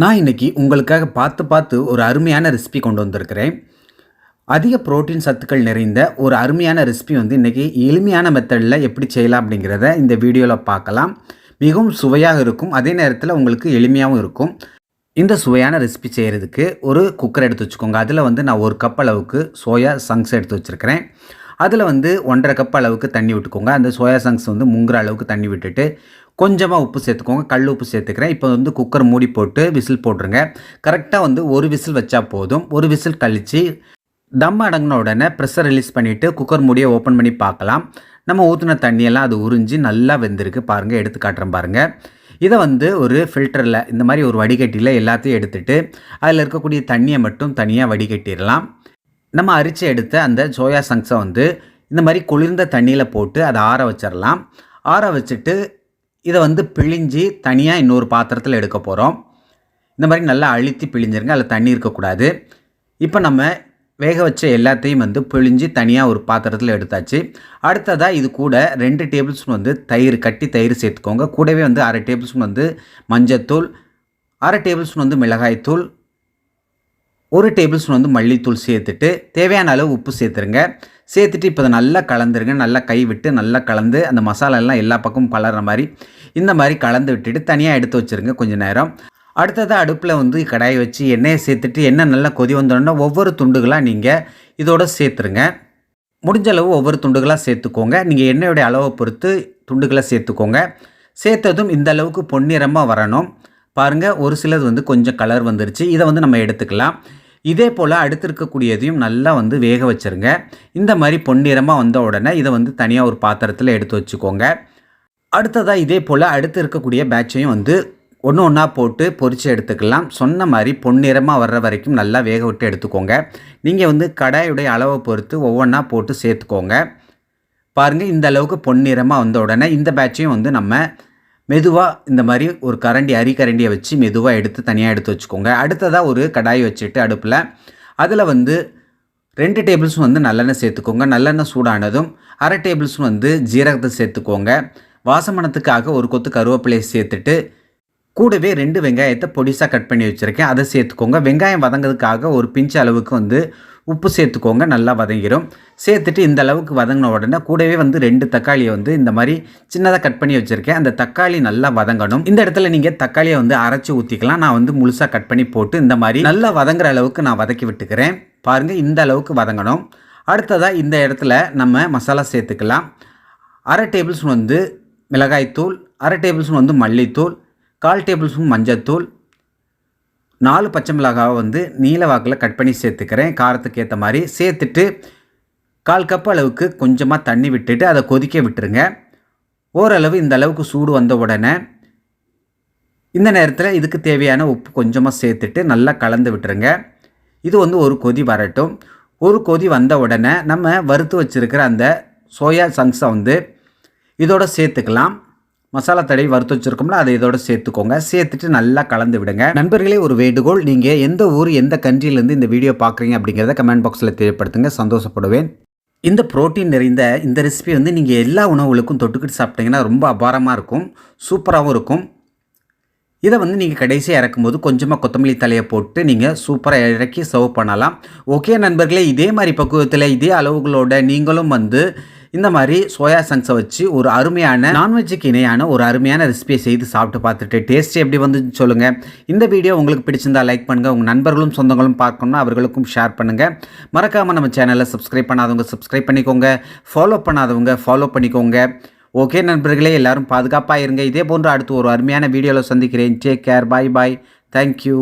நான் இன்னைக்கு உங்களுக்காக பார்த்து பார்த்து ஒரு அருமையான ரெசிபி கொண்டு வந்திருக்கிறேன். அதிக புரோட்டீன் சத்துக்கள் நிறைந்த ஒரு அருமையான ரெசிபி வந்து இன்றைக்கி எளிமையான மெத்தடில் எப்படி செய்யலாம் அப்படிங்கிறத இந்த வீடியோவில் பார்க்கலாம். மிகவும் சுவையாக இருக்கும். அதே நேரத்தில் உங்களுக்கு எளிமையாகவும் இருக்கும். இந்த சுவையான ரெசிபி செய்கிறதுக்கு ஒரு குக்கர் எடுத்து வச்சுக்கோங்க. அதில் வந்து நான் ஒரு கப் அளவுக்கு சோயா சங்ஸ் எடுத்து வச்சுருக்கிறேன். அதில் வந்து ஒன்றரை கப் அளவுக்கு தண்ணி விட்டுக்கோங்க. அந்த சோயா சங்ஸ் வந்து முங்குற அளவுக்கு தண்ணி விட்டுட்டு கொஞ்சமாக உப்பு சேர்த்துக்கோங்க. கல் உப்பு சேர்த்துக்கிறேன். இப்போ வந்து குக்கர் மூடி போட்டு விசில் போட்டுருங்க. கரெக்டாக வந்து ஒரு விசில் வச்சா போதும். ஒரு விசில் கழித்து தம் அடங்கின உடனே ப்ரெஷர் ரிலீஸ் பண்ணிவிட்டு குக்கர் மூடியை ஓப்பன் பண்ணி பார்க்கலாம். நம்ம ஊற்றின தண்ணியெல்லாம் அது உறிஞ்சி நல்லா வெந்திருக்கு. பாருங்கள் எடுத்து காட்டுறேன் பாருங்கள் இதை வந்து ஒரு ஃபில்டரில் இந்த மாதிரி ஒரு வடிகட்டியில் எல்லாத்தையும் எடுத்துகிட்டு அதில் இருக்கக்கூடிய தண்ணியை மட்டும் தனியாக வடிகட்டிடலாம். நம்ம அரிச்சு எடுத்த அந்த சோயா சங்ஸை வந்து இந்த மாதிரி குளிர்ந்த தண்ணியில் போட்டு அதை ஆற வச்சிடலாம். ஆற வச்சுட்டு இதை வந்து பிழிஞ்சு தனியாக இன்னொரு பாத்திரத்தில் எடுக்க போகிறோம் இந்த மாதிரி நல்லா அழுத்தி பிழிஞ்சிருங்க. அதில் தண்ணி இருக்கக்கூடாது இப்போ நம்ம வேக வச்ச எல்லாத்தையும் வந்து பிழிஞ்சு தனியாக ஒரு பாத்திரத்தில் எடுத்தாச்சு. அடுத்ததாக இது கூட ரெண்டு டேபிள் ஸ்பூன் வந்து தயிர் கட்டி தயிர் சேர்த்துக்கோங்க. கூடவே வந்து அரை டேபிள் ஸ்பூன் வந்து மஞ்சத்தூள் அரை டேபிள் ஸ்பூன் வந்து மிளகாய்த்தூள் ஒரு டேபிள் ஸ்பூன் வந்து மல்லித்தூள் சேர்த்துட்டு தேவையான அளவு உப்பு சேர்த்துருங்க. சேர்த்துட்டு இப்போ நல்லா கலந்துருங்க. நல்லா கை விட்டு நல்லா கலந்து அந்த மசாலாலாம் எல்லா பக்கமும் கலர்ற மாதிரி இந்த மாதிரி கலந்து விட்டுட்டு தனியாக எடுத்து வச்சுருங்க கொஞ்சம் நேரம். அடுத்ததாக அடுப்பில் வந்து கடாயை வச்சு எண்ணெயை சேர்த்துட்டு எண்ணெய் நல்லா கொதி வந்தோடனே ஒவ்வொரு துண்டுகளாக நீங்கள் இதோடு சேர்த்துருங்க. முடிஞ்ச அளவு ஒவ்வொரு துண்டுகளாக சேர்த்துக்கோங்க. நீங்கள் எண்ணெயோடைய அளவை பொறுத்து துண்டுகளை சேர்த்துக்கோங்க. சேர்த்ததும் இந்த அளவுக்கு பொன்னிறமாக வரணும். பாருங்கள் ஒரு சிலது வந்து கொஞ்சம் கலர் வந்துருச்சு. இதை வந்து நம்ம எடுத்துக்கலாம். இதே போல் அடுத்து இருக்கக்கூடியதையும் நல்லா வந்து வேக வச்சுருங்க. இந்த மாதிரி பொன்னிறமாக வந்த உடனே இதை வந்து தனியாக ஒரு பாத்திரத்தில் எடுத்து வச்சுக்கோங்க. அடுத்ததாக இதே போல் அடுத்து இருக்கக்கூடிய பேட்சையும் வந்து ஒன்று ஒன்றா போட்டு பொரித்து எடுத்துக்கலாம். சொன்ன மாதிரி பொன்னிறமாக வர்ற வரைக்கும் நல்லா வேக விட்டு எடுத்துக்கோங்க. நீங்கள் வந்து கடாயுடைய அளவை பொறுத்து ஒவ்வொன்றா போட்டு சேர்த்துக்கோங்க. பாருங்கள் இந்த அளவுக்கு பொன்னிறமாக வந்த உடனே இந்த பேட்சையும் வந்து நம்ம மெதுவாக இந்த மாதிரி ஒரு கரண்டி அரி கரண்டியை வச்சு மெதுவாக எடுத்து தனியாக எடுத்து வச்சுக்கோங்க. அடுத்ததாக ஒரு கடாய் வச்சுட்டு அடுப்பில் அதில் வந்து ரெண்டு டேபிள் ஸ்பூன் வந்து நல்லெண்ணெய் சேர்த்துக்கோங்க. நல்லெண்ணெய் சூடானதும் அரை டேபிள் ஸ்பூன் வந்து ஜீரகத்தை சேர்த்துக்கோங்க. வாசமனத்துக்காக ஒரு கொத்து கருவேப்பிலையை சேர்த்துட்டு கூடவே ரெண்டு வெங்காயத்தை பொடிசாக கட் பண்ணி வச்சுருக்கேன். அதை சேர்த்துக்கோங்க. வெங்காயம் வதங்கிறதுக்காக ஒரு பிஞ்சு அளவுக்கு வந்து உப்பு சேர்த்துக்கோங்க நல்லா வதங்கிடும் சேர்த்துட்டு இந்த அளவுக்கு வதங்கின உடனே கூடவே வந்து ரெண்டு தக்காளியை வந்து இந்த மாதிரி சின்னதாக கட் பண்ணி வச்சுருக்கேன். அந்த தக்காளி நல்லா வதங்கணும். இந்த இடத்துல நீங்கள் தக்காளியை வந்து அரைச்சி ஊற்றிக்கலாம் நான் வந்து முழுசாக கட் பண்ணி போட்டு இந்த மாதிரி நல்லா வதங்குற அளவுக்கு நான் வதக்கி விட்டுக்கிறேன். பாருங்கள் இந்த அளவுக்கு வதங்கணும். அடுத்ததாக இந்த இடத்துல நம்ம மசாலா சேர்த்துக்கலாம். அரை டேபிள்ஸ்பூன் வந்து மிளகாய்த்தூள் அரை டேபிள்ஸ்பூன் வந்து மல்லித்தூள் கால் டேபிள்ஸ்பூன் மஞ்சத்தூள் நாலு பச்சை மிளகாவை வந்து நீல வாக்கில் கட் பண்ணி சேர்த்துக்கிறேன். காரத்துக்கு ஏற்ற மாதிரி சேர்த்துட்டு கால் கப் அளவுக்கு கொஞ்சமாக தண்ணி விட்டுட்டு அதை கொதிக்க விட்டுருங்க. ஓரளவு இந்த அளவுக்கு சூடு வந்த உடனே இந்த நேரத்தில் இதுக்கு தேவையான உப்பு கொஞ்சமாக சேர்த்துட்டு நல்லா கலந்து விட்டுருங்க. இது வந்து ஒரு கொதி வரட்டும். ஒரு கொதி வந்த உடனே நம்ம வறுத்து வச்சுருக்கிற அந்த சோயா சங்ஸை வந்து இதோட சேர்த்துக்கலாம். மசாலா தடவி வறுத்து வச்சுருக்கோம்ல அதை இதோட சேர்த்துக்கோங்க. சேர்த்துட்டு நல்லா கலந்து விடுங்க. நண்பர்களே ஒரு வேண்டுகோள். நீங்கள் எந்த ஊர் எந்த கண்ட்ரிலேருந்து இந்த வீடியோ பார்க்குறீங்க அப்படிங்கிறத கமெண்ட் பாக்ஸில் தெரியப்படுத்துங்க. சந்தோஷப்படுவேன். இந்த ப்ரோட்டீன் நிறைந்த இந்த ரெசிபி வந்து நீங்கள் எல்லா உணவுகளுக்கும் தொட்டுக்கிட்டு சாப்பிட்டீங்கன்னா ரொம்ப அபாரமாக இருக்கும். சூப்பராகவும் இருக்கும். இதை வந்து நீங்கள் கடைசியாக இறக்கும்போது கொஞ்சமாக கொத்தமல்லி தலையை போட்டு நீங்கள் சூப்பராக இறக்கி சர்வ் பண்ணலாம். ஓகே நண்பர்களே இதே மாதிரி பக்குவத்தில் இதே அளவுகளோட நீங்களும் வந்து இந்த மாதிரி சோயா சங்ஸை வச்சு ஒரு அருமையான நான்வெஜ்ஜுக்கு இணையான ஒரு அருமையான ரெசிபியை செய்து சாப்பிட்டு பார்த்துட்டு டேஸ்ட் எப்படி வந்து சொல்லுங்கள் இந்த வீடியோ உங்களுக்கு பிடிச்சிருந்தா லைக் பண்ணுங்கள் உங்கள் நண்பர்களும் சொந்தங்களும் பார்க்கணும்னா அவர்களுக்கும் ஷேர் பண்ணுங்கள் மறக்காமல் நம்ம சேனலை சப்ஸ்கிரைப் பண்ணாதவங்க சப்ஸ்கிரைப் பண்ணிக்கோங்க. ஃபாலோ பண்ணாதவங்க ஃபாலோ பண்ணிக்கோங்க. ஓகே நண்பர்களே எல்லாரும் பாதுகாப்பாக இருங்க. இதே போன்று அடுத்து ஒரு அருமையான வீடியோவில் சந்திக்கிறேன். Take care bye bye thank you